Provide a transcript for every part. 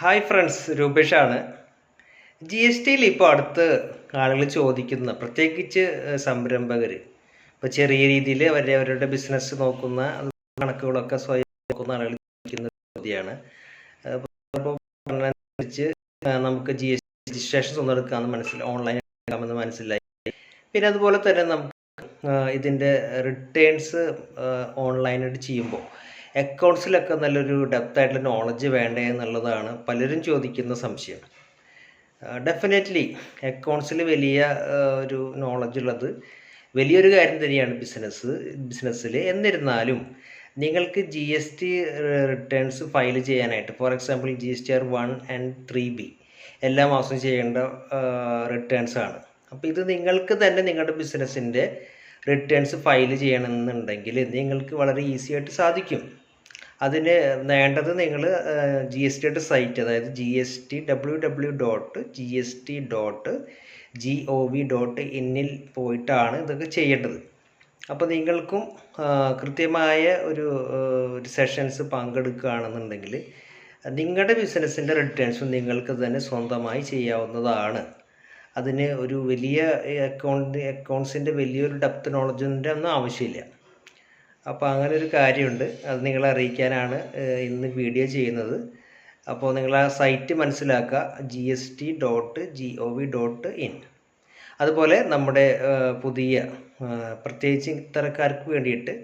Hi friends രൂപേഷാണ് G S ടിയിൽ ഇപ്പോൾ അടുത്ത് ആളുകൾ ചോദിക്കുന്ന. പ്രത്യേകിച്ച് സംരംഭകർ ഇപ്പോൾ ചെറിയ രീതിയിൽ അവരെ അവരുടെ ബിസിനസ് നോക്കുന്ന കണക്കുകളൊക്കെ സ്വയം നോക്കുന്ന ആളുകൾ ചോദിക്കുന്ന ചോദ്യമാണ് അനുസരിച്ച് നമുക്ക് ജി എസ് ടി രജിസ്ട്രേഷൻ ഒന്നും എടുക്കാമെന്ന് മനസ്സിലായി. ഓൺലൈൻ എടുക്കാമെന്ന് മനസ്സിലായി. പിന്നെ അതുപോലെ തന്നെ നമുക്ക് ഇതിന്റെ റിട്ടേൺസ് ഓൺലൈനായിട്ട് ചെയ്യുമ്പോൾ അക്കൗണ്ട്സിലൊക്കെ നല്ലൊരു ഡെപ്ത് ആയിട്ടുള്ള നോളജ് വേണ്ടേ എന്നുള്ളതാണ് പലരും ചോദിക്കുന്ന സംശയം. ഡെഫിനറ്റ്ലി അക്കൗണ്ട്സിൽ വലിയ ഒരു നോളജ് ഉള്ളത് വലിയൊരു കാര്യം തന്നെയാണ് ബിസിനസ് ബിസിനസ്സിൽ എന്നിരുന്നാലും നിങ്ങൾക്ക് G S T returns file ചെയ്യാനായിട്ട് for example G S T R one and three B എല്ലാ മാസവും ചെയ്യേണ്ട റിട്ടേൺസ് ആണ്. അപ്പോൾ ഇത് നിങ്ങൾക്ക് തന്നെ നിങ്ങളുടെ ബിസിനസ്സിന്റെ റിട്ടേൺസ് ഫയൽ ചെയ്യണമെന്നുണ്ടെങ്കിൽ നിങ്ങൾക്ക് വളരെ ഈസി ആയിട്ട് സാധിക്കും. അതിന് വേണ്ടത് നിങ്ങൾ ജി എസ് ടിയുടെ സൈറ്റ് അതായത് G S T W W dot G S T dot G O V dot ഇന്നിൽ പോയിട്ടാണ് ഇതൊക്കെ ചെയ്യേണ്ടത്. അപ്പോൾ നിങ്ങൾക്കും കൃത്യമായ ഒരു ഒരു സെഷൻസ് പങ്കെടുക്കുകയാണെന്നുണ്ടെങ്കിൽ നിങ്ങളുടെ ബിസിനസ്സിന്റെ റിട്ടേൺസും നിങ്ങൾക്ക് തന്നെ സ്വന്തമായി ചെയ്യാവുന്നതാണ്. അതിന് ഒരു വലിയ അക്കൗണ്ട് അക്കൗണ്ട്സിന്റെ വലിയൊരു ഡെപ്ത് നോളജിന്റെ ഒന്നും ആവശ്യമില്ല. അപ്പോൾ അങ്ങനെ ഒരു കാര്യമുണ്ട്. അത് നിങ്ങളെ അറിയിക്കാനാണ് ഇന്ന് വീഡിയോ ചെയ്യുന്നത്. അപ്പോൾ നിങ്ങൾ ആ സൈറ്റ് മനസ്സിലാക്കുക G S T dot G O V dot in അതുപോലെ നമ്മുടെ പുതിയ പ്രത്യേകിച്ച് ഇത്തരക്കാർക്ക് വേണ്ടിയിട്ട്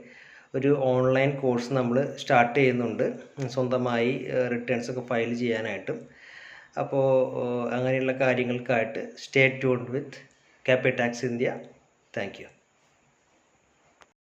ഒരു ഓൺലൈൻ കോഴ്സ് നമ്മൾ സ്റ്റാർട്ട് ചെയ്യുന്നുണ്ട്. സ്വന്തമായി റിട്ടേൺസ് ഒക്കെ ഫയൽ ചെയ്യാനായിട്ടും. അപ്പോൾ അങ്ങനെയുള്ള കാര്യങ്ങൾക്കായിട്ട് stay tune with Capitax India thank